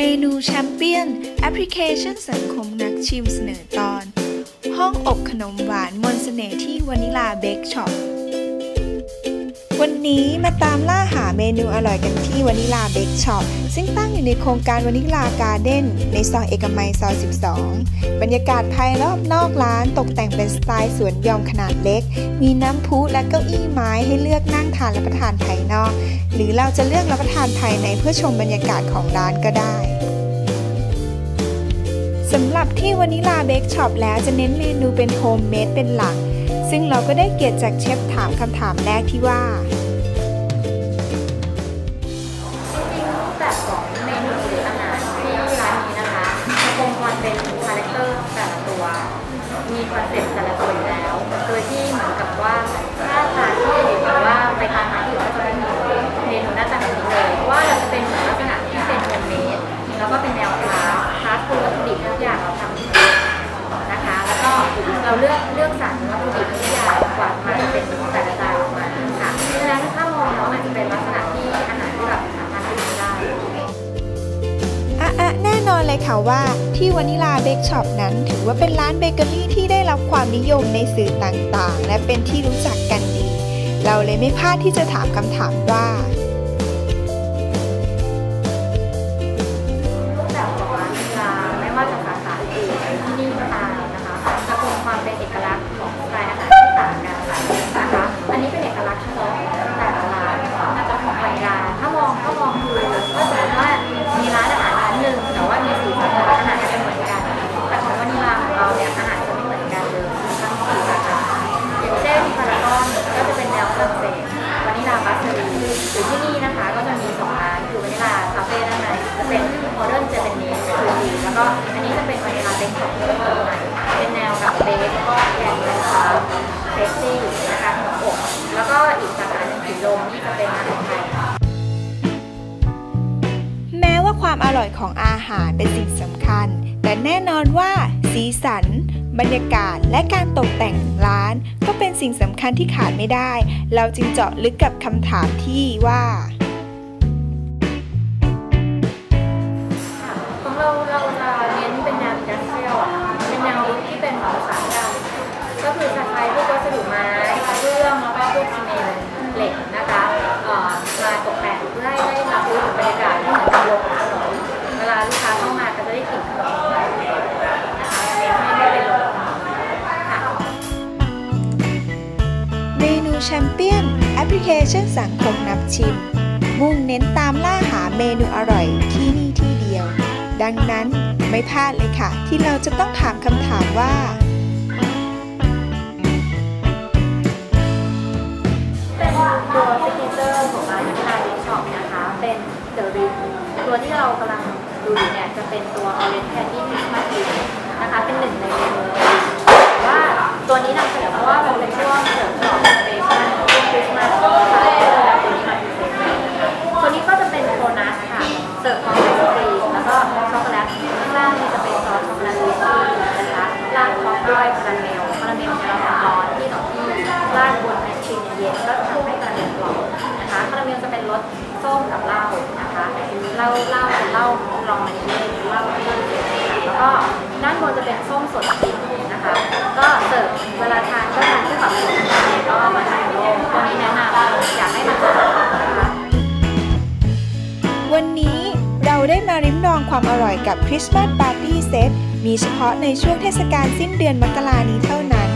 มนูแชมเปี้ยน แอปพลิเคชันสังคมนักชิมเสนอตอน ห้องอบขนมหวานมนสเสน่ห์ที่วานิลาเบคช็อป วันนี้มาตามล่าหาเมนูอร่อยกันที่วานิลาเบคช็อปซึ่งตั้งอยู่ในโครงการวานิลาการ์เด้นในซอยเอกมัยซอย 12 บรรยากาศภายรอบนอกร้านตกแต่งเป็นสไตล์สวนหยอมขนาดเล็ก มีน้ำพุและเก้าอี้ไม้ให้เลือกนั่งทานและประทานภายนอก หรือเราจะเลือกรับประทานภายในเพื่อชมบรรยากาศของร้านก็ได้สำหรับที่วานิลาเบคช็อปแล้วจะเน้นเมนูเป็นโฮมเมดเป็นหลัก ซึ่งเราก็ได้เกียรติจากเชฟถามคำถามแรกที่ว่าจริงๆแบบของเมนูหรืออาหารที่ร้านนี้นะคะจะคงความเป็นคาแรคเตอร์แต่ละตัวมีคอนเซ็ปต์แต่ละตัวแล้ว โดยที่เหมือนกับว่า น่นอนเลยค่ะว่าที่วานิลาเบคช็อปนั้น ถือว่าเป็นร้านเบเกอรี่ที่ได้รับความนิยมในสื่อต่างๆ และเป็นที่รู้จักกันดี เราเลยไม่พลาดที่จะถามคำถามว่า อร่อยของอาหารเป็นสิ่งสำคัญ แต่แน่นอนว่า สีสัน บรรยากาศและการตกแต่งร้าน ก็เป็นสิ่งสำคัญที่ขาดไม่ได้ เราจึงเจาะลึกกับคำถามที่ว่า แชมเปี้ยนแอปพลิเคชันสังคมนับชิม มุ่งเน้นตามล่าหาเมนูอร่อยที่นี่ที่เดียว ดังนั้นไม่พลาดเลยค่ะ ที่เราจะต้องถามคำถามว่า เป็นตัวซิกเนเจอร์ของร้านนาดิช็อปนะคะ เป็นเดอะริงตัวที่เรากำลังดูอยู่เนี่ย จะเป็นตัว Orange Candy Christmas Ring นะคะ เป็นหนึ่งในเมนูแต่ว่าตัวนี้นำเสนอเพราะว่ามันเป็นช่วงเสริมฉลองเซเลบ รสส้มกับเหล้านะคะเหล้าเหล้าเป็นเหล้าลองมานิเล่เหล้าที่เย็นแล้วก็ด้านบนจะเป็นส้มสดจริงนะคะ ก็เสิร์ฟเวลาทานก็ทานคู่กับขนมไทยก็มาทานโลกตัวนี้แนะนำอยากให้มาทานนะคะวันนี้เราได้มาริมลองความอร่อยกับคริสต์มาสปาร์ตี้เซตมีเฉพาะในช่วงเทศกาลสิ้นเดือนมกรานี้เท่านั้น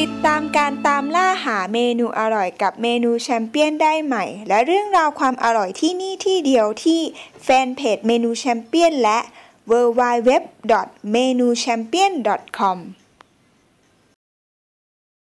ติดตามการตามล่าหาเมนูอร่อยกับเมนูแชมเปี้ยนได้ใหม่ และเรื่องราวความอร่อยที่นี่ที่เดียวที่แฟนเพจเมนูแชมเปี้ยนและ w w w m e n u c h a m p i o n c o m